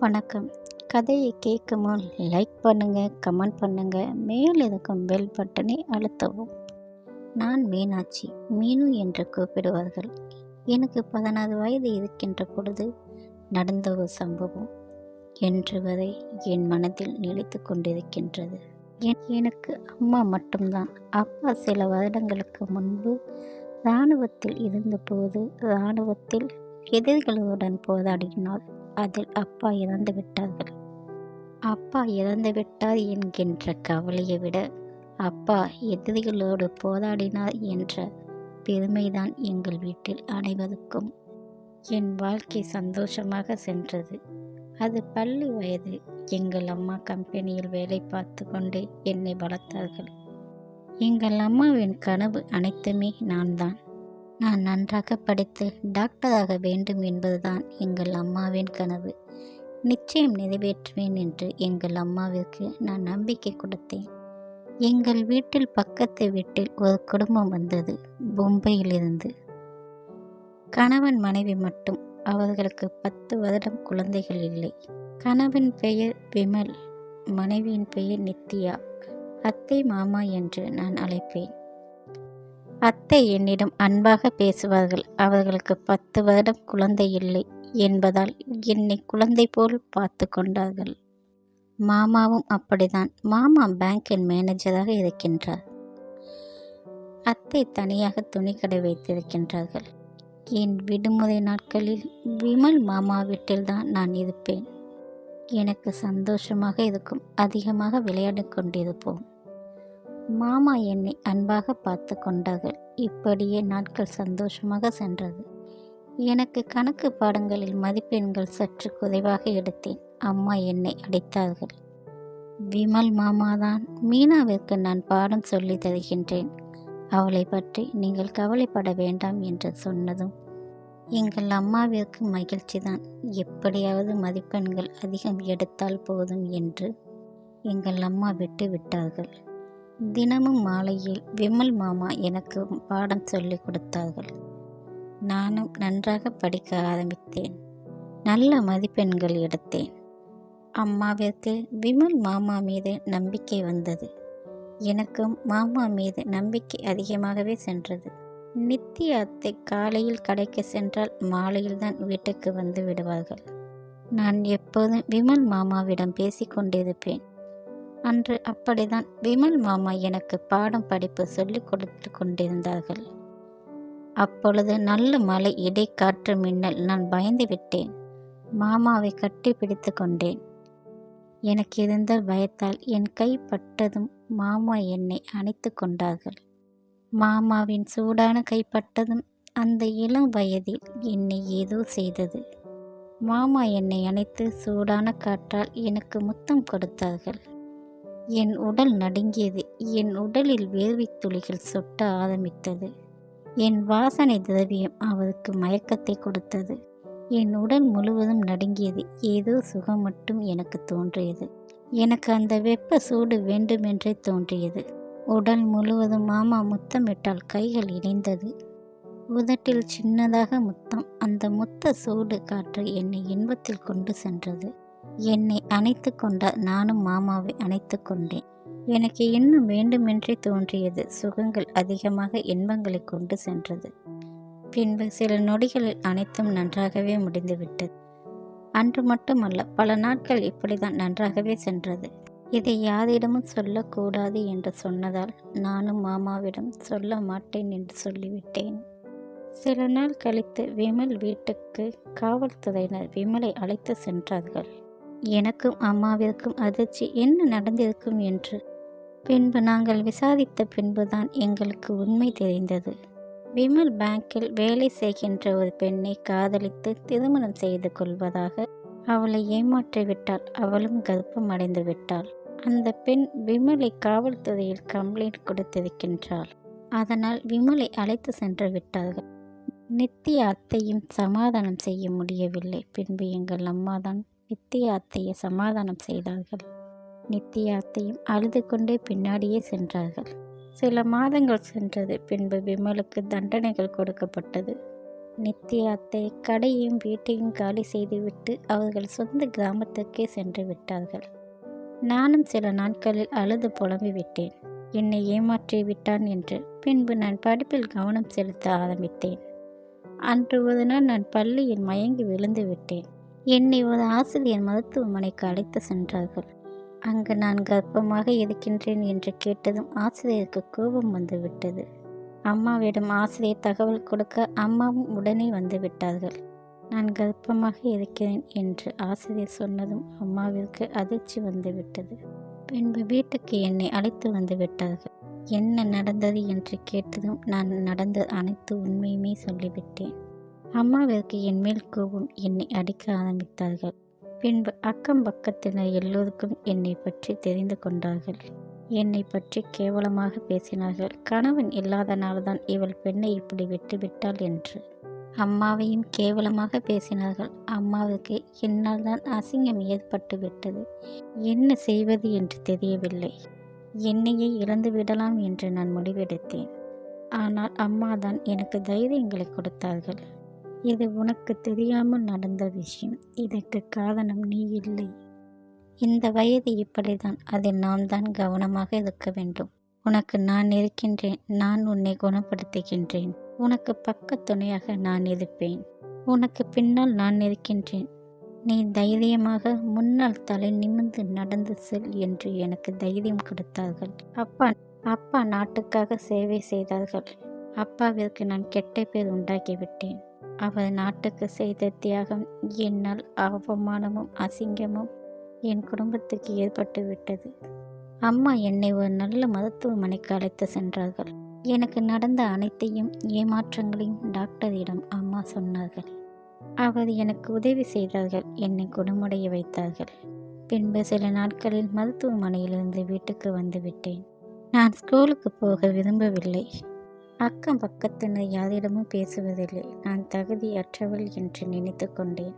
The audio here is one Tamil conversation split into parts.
வணக்கம். கதையை கேட்கும் முன் லைக் பண்ணுங்கள் கமெண்ட் பண்ணுங்கள் மேல் இருக்கும் பெல் பட்டனை அழுத்தவும். நான் மீனாட்சி மீனு என்று கூப்பிடுவார்கள். எனக்கு பதினாறு வயது இருக்கின்ற பொழுது நடந்த ஒரு சம்பவம் என்று வரை என் மனதில் நிலைத்து கொண்டிருக்கின்றது. என்- எனக்கு அம்மா மட்டும்தான். அப்பா சில வருடங்களுக்கு முன்பு இராணுவத்தில் இருந்தபோது இராணுவத்தில் எதிரிகளுடன் போராடினார். அதில் அப்பா இறந்து விட்டார்கள். அப்பா இறந்து விட்டார் என்கின்ற கவலையை விட அப்பா எதிரிகளோடு போராடினார் என்ற பெருமைதான் எங்கள் வீட்டில் அனைவருக்கும். என் வாழ்க்கை சந்தோஷமாக சென்றது. அது பள்ளி வயது. எங்கள் அம்மா கம்பெனியில் வேலை பார்த்து கொண்டு என்னை வளர்த்தார்கள். எங்கள் அம்மாவின் கனவு அனைத்துமே நான் தான் நான் நன்றாக படித்து டாக்டராக வேண்டும் என்பதுதான் எங்கள் அம்மாவின் கனவு. நிச்சயம் நிறைவேற்றுவேன் என்று எங்கள் அம்மாவிற்கு நான் நம்பிக்கை கொடுத்தேன். எங்கள் வீட்டில் பக்கத்து வீட்டில் ஒரு குடும்பம் வந்தது பொம்பையிலிருந்து கணவன் மனைவி மட்டும் அவர்களுக்கு பத்து வருடம் குழந்தைகள் இல்லை. கணவன் பெயர் விமல் மனைவியின் பெயர் நித்யா. அத்தை மாமா என்று நான் அழைப்பேன். அத்தை என்னிடம் அன்பாக பேசுவார்கள். அவர்களுக்கு பத்து வருடம் குழந்தை இல்லை என்பதால் என்னை குழந்தை போல் பார்த்து கொண்டார்கள். மாமாவும் அப்படிதான் மாமா பேங்கின் மேனேஜராக இருக்கின்றார். அத்தை தனியாக துணிக்கடை வைத்திருக்கின்றார்கள். என் விடுமுறை நாட்களில் விமல் மாமா வீட்டில்தான் நான் இருப்பேன். எனக்கு சந்தோஷமாக இருக்கும். அதிகமாக விளையாடிக் கொண்டிருப்போம். மாமா என்னை அன்பாக பார்த்து கொண்டார்கள். இப்படியே நாட்கள் சந்தோஷமாக சென்றது. எனக்கு கணக்கு பாடங்களில் மதிப்பெண்கள் சற்று குறைவாக எடுத்தேன். அம்மா என்னை அடித்தார்கள். விமல் மாமாதான் மீனாவிற்கு நான் பாடம் சொல்லி தருகின்றேன். அவளை பற்றி நீங்கள் கவலைப்பட வேண்டாம் என்று சொன்னதும் எங்கள் அம்மாவிற்கு மகிழ்ச்சிதான். எப்படியாவது மதிப்பெண்கள் அதிகம் எடுத்தால் போதும் என்று எங்கள் அம்மா விட்டு விட்டார்கள். தினமும் மாலையில் விமல் மாமா எனக்கு பாடம் சொல்லிக் கொடுத்தார்கள். நானும் நன்றாக படிக்க ஆரம்பித்தேன். நல்ல மதிப்பெண்கள் எடுத்தேன். அம்மாவிற்கு விமல் மாமா மீது நம்பிக்கை வந்தது. எனக்கும் மாமா மீது நம்பிக்கை அதிகமாகவே சென்றது. நித்திய அத்தை காலையில் கடைக்கு சென்றால் மாலையில் தான் வீட்டுக்கு வந்து விடுவார்கள். நான் எப்போதும் விமல் மாமாவிடம் பேசிக்கொண்டிருப்பேன். அன்று அப்படிதான் விமல் மாமா எனக்கு பாடம் படிப்பு சொல்லிக் கொடுத்து கொண்டிருந்தார்கள். அப்பொழுது நல்ல மழை இடைக்காற்று மின்னல் நான் பயந்து விட்டேன். மாமாவை கட்டி பிடித்து கொண்டேன். எனக்கு இருந்த பயத்தால் என் கை பட்டதும் மாமா என்னை அணைத்து கொண்டார்கள். மாமாவின் சூடான கைப்பட்டதும் அந்த இளம் வயதில் என்னை ஏதோ செய்தது. மாமா என்னை அணைத்து சூடான காற்றால் எனக்கு முத்தம் கொடுத்தார்கள். என் உடல் நடுங்கியது. என் உடலில் வேர்வை துளிகள் சொட்ட ஆரம்பித்தது. என் வாசனை திரவியம் அவருக்கு மயக்கத்தை கொடுத்தது. என் உடல் முழுவதும் நடுங்கியது. ஏதோ சுகம் மட்டும் எனக்கு தோன்றியது. எனக்கு அந்த வெப்ப சூடு வேண்டுமென்றே தோன்றியது. உடல் முழுவதும் மாமா முத்தமிட்டால் கைகள் இணைந்தது. உதட்டில் சின்னதாக முத்தம். அந்த முத்த சூடு காற்று என்னை இன்பத்தில் கொண்டு சென்றது. என்னை அணைத்து கொண்டால் நானும் மாமாவை அணைத்து கொண்டேன். எனக்கு இன்னும் வேண்டுமென்றே தோன்றியது சுகங்கள் அதிகமாக இன்பங்களை கொண்டு சென்றது. பின்பு சில நொடிகளில் அனைத்தும் நன்றாகவே முடிந்துவிட்டது. அன்று மட்டுமல்ல பல நாட்கள் இப்படிதான் நன்றாகவே சென்றது. இதை யாரிடமும் சொல்லக்கூடாது என்று சொன்னதால் நானும் மாமாவிடம் சொல்ல மாட்டேன் என்று சொல்லிவிட்டேன். சில நாள் கழித்து விமல் வீட்டுக்கு காவல்துறையினர் விமலை அழைத்து சென்றார்கள். எனக்கும் அம்மாவிற்கும் அதிர்ச்சி என்ன நடந்திருக்கும் என்று. பின்பு நாங்கள் விசாரித்த பின்புதான் எங்களுக்கு உண்மை தெரிந்தது. விமல் பேங்கில் வேலை செய்கின்ற ஒரு பெண்ணை காதலித்து திருமணம் செய்து கொள்வதாக அவளை ஏமாற்றிவிட்டால் அவளும் கர்ப்பம் அடைந்து விட்டாள். அந்த பெண் விமலை காவல்துறையில் கம்ப்ளைண்ட் கொடுத்திருக்கின்றாள். அதனால் விமலை அழைத்து சென்று விட்டார்கள். நித்திய அத்தையும் சமாதானம் செய்ய முடியவில்லை. பின்பு எங்கள் அம்மாதான் நித்திய அத்தையை சமாதானம் செய்தார்கள். நித்திய அத்தையும் அழுது கொண்டே பின்னாடியே சென்றார்கள். சில மாதங்கள் சென்றது பின்பு விமலுக்கு தண்டனைகள் கொடுக்கப்பட்டது. நித்யா அத்தை கடையும் வீட்டையும் காலி செய்துவிட்டு அவர்கள் சொந்த கிராமத்துக்கே சென்று விட்டார்கள். நானும் சில நாட்களில் அழுது புலம்பி விட்டேன். என்னை ஏமாற்றி விட்டான் என்று பின்பு நான் படிப்பில் கவனம் செலுத்த ஆரம்பித்தேன். அன்று ஒரு நாள் நான் பள்ளியில் மயங்கி விழுந்து விட்டேன். என்னை ஒரு ஆசிரியர் மருத்துவமனைக்கு அழைத்து சென்றார்கள். அங்கு நான் கர்ப்பமாக இருக்கின்றேன் என்று கேட்டதும் ஆசிரியருக்கு கோபம் வந்து விட்டது அம்மாவிடம் ஆசிரியர் தகவல் கொடுக்க அம்மாவும் உடனே வந்து விட்டார்கள். நான் கர்ப்பமாக இருக்கிறேன் என்று ஆசிரியர் சொன்னதும் அம்மாவிற்கு அதிர்ச்சி வந்து விட்டது. பின்பு வீட்டுக்கு என்னை அழைத்து வந்து விட்டார்கள். என்ன நடந்தது என்று கேட்டதும் நான் நடந்த அனைத்து உண்மையுமே சொல்லிவிட்டேன். அம்மாவிற்கு என் மேல் கோபம் என்னை அடிக்க ஆரம்பித்தார்கள். பின்பு அக்கம் பக்கத்தினர் எல்லோருக்கும் என்னை பற்றி தெரிந்து கொண்டார்கள். என்னை பற்றி கேவலமாக பேசினார்கள். கணவன் இல்லாதனால்தான் இவள் பெண்ணை இப்படி விட்டுவிட்டாள் என்று. அம்மாவையும் கேவலமாக பேசினார்கள். அம்மாவுக்கு என்னால் தான் அசிங்கம் ஏற்பட்டு விட்டது. என்ன செய்வது என்று தெரியவில்லை. என்னையே இழந்து விடலாம் என்று நான் முடிவெடுத்தேன். ஆனால் அம்மா தான் எனக்கு தைரியங்களை கொடுத்தார்கள். இது உனக்கு தெரியாமல் நடந்த விஷயம். இதற்கு காரணம் நீ இல்லை. இந்த வயது இப்படிதான் அதில் நாம் தான் கவனமாக இருக்க வேண்டும். உனக்கு நான் இருக்கின்றேன். நான் உன்னை குணப்படுத்துகின்றேன். உனக்கு பக்க துணையாக நான் இருப்பேன். உனக்கு பின்னால் நான் இருக்கின்றேன். நீ தைரியமாக முன்னால் தலை நிமிர்ந்து நடந்து செல் என்று எனக்கு தைரியம் கொடுத்தார்கள். அப்பா அப்பா நாட்டுக்காக சேவை செய்தார்கள். அப்பாவிற்கு நான் கெட்ட பேர் உண்டாக்கிவிட்டேன். அவர் நாட்டுக்கு செய்த தியாகம் என்னால் அவமானமும் அசிங்கமும் என் குடும்பத்துக்கு ஏற்பட்டு விட்டது. அம்மா என்னை ஒரு நல்ல மருத்துவமனைக்கு அழைத்து சென்றார்கள். எனக்கு நடந்த அனைத்தையும் ஏமாற்றங்களையும் டாக்டரிடம் அம்மா சொன்னார்கள். அவர் எனக்கு உதவி செய்தார்கள் என்னை குணமடைய வைத்தார்கள். பின்பு சில நாட்களில் மருத்துவமனையிலிருந்து வீட்டுக்கு வந்துவிட்டேன் நான் ஸ்கூலுக்கு போக விரும்பவில்லை. அக்கம் பக்கத்தினர் யாரிடமும் பேசுவதில்லை. நான் தகுதியற்றவள் என்று நினைத்து கொண்டேன்.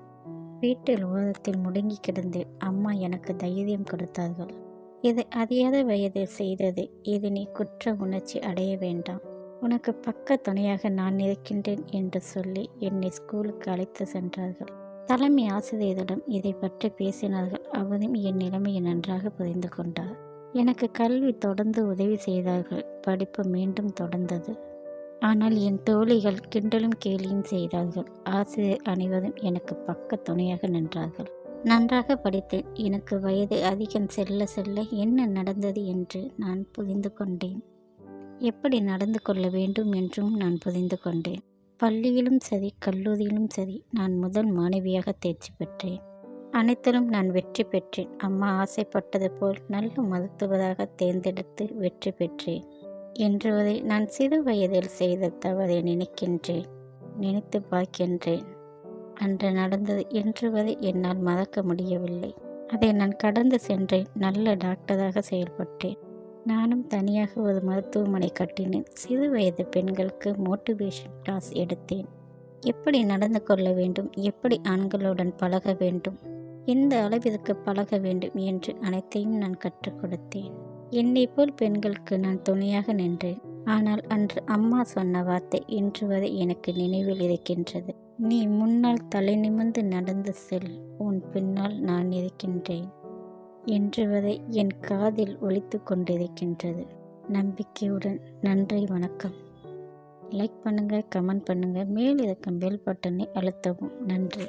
வீட்டில் ஓரத்தில் முடங்கி கிடந்தேன் அம்மா எனக்கு தைரியம் கொடுத்தார்கள். இது அறியாத வயதில் செய்தது. இது நீ குற்ற உணர்ச்சி அடைய வேண்டாம். உனக்கு பக்க துணையாக நான் இருக்கின்றேன் என்று சொல்லி என்னை ஸ்கூலுக்கு அழைத்து சென்றார்கள். தலைமை ஆசிரியரிடம் இதை பற்றி பேசினார்கள். அவரும் என் நிலைமையை நன்றாக புரிந்து கொண்டார். எனக்கு கல்வி தொடர்ந்து உதவி செய்தார்கள். படிப்பு மீண்டும் தொடர்ந்தது. ஆனால் என் தோழிகள் கிண்டலும் கேலியும் செய்தார்கள். ஆசிரியர் அனைவரும் எனக்கு பக்க துணையாக நின்றார்கள். நன்றாக படித்தேன் எனக்கு வயது அதிகம் செல்ல செல்ல என்ன நடந்தது என்று நான் புரிந்து கொண்டேன். எப்படி நடந்து கொள்ள வேண்டும் என்றும் நான் புரிந்து கொண்டேன். பள்ளியிலும் சரி கல்லூரியிலும் சரி நான் முதல் மாணவியாக தேர்ச்சி பெற்றேன். அனைத்திலும் நான் வெற்றி பெற்றேன். அம்மா ஆசைப்பட்டது போல் நல்ல மருத்துவராக தேர்ந்தெடுத்து வெற்றி பெற்றேன். என்றுவதை நான் சிறு வயதில் செய்த தவறை நினைக்கின்றேன் நினைத்து பார்க்கின்றேன். அன்று நடந்தது என்றுவதை என்னால் மறக்க முடியவில்லை. அதை நான் கடந்து சென்றேன் நல்ல டாக்டராக செயல்பட்டேன். நானும் தனியாக ஒரு மருத்துவமனை கட்டினேன். சிறு வயது பெண்களுக்கு மோட்டிவேஷன் கிளாஸ் எடுத்தேன். எப்படி நடந்து கொள்ள வேண்டும் எப்படி ஆண்களுடன் பழக வேண்டும் எந்த அளவிற்கு பழக வேண்டும் என்று அனைத்தையும் நான் கற்றுக் கொடுத்தேன். என்னை போல் பெண்களுக்கு நான் துணையாக நின்றேன். ஆனால் அன்று அம்மா சொன்ன வார்த்தை இன்று வரை எனக்கு நினைவில் இருக்கின்றது. நீ முன்னால் தலை நிமிர்ந்து நடந்து செல் உன் பின்னால் நான் இருக்கின்றேன் என்று வரை என் காதில் ஒழித்து கொண்டிருக்கின்றது. நம்பிக்கையுடன் நன்றி வணக்கம். லைக் பண்ணுங்கள் கமெண்ட் பண்ணுங்கள் மேல் இருக்கும் பெல் பட்டனை அழுத்தவும். நன்றி.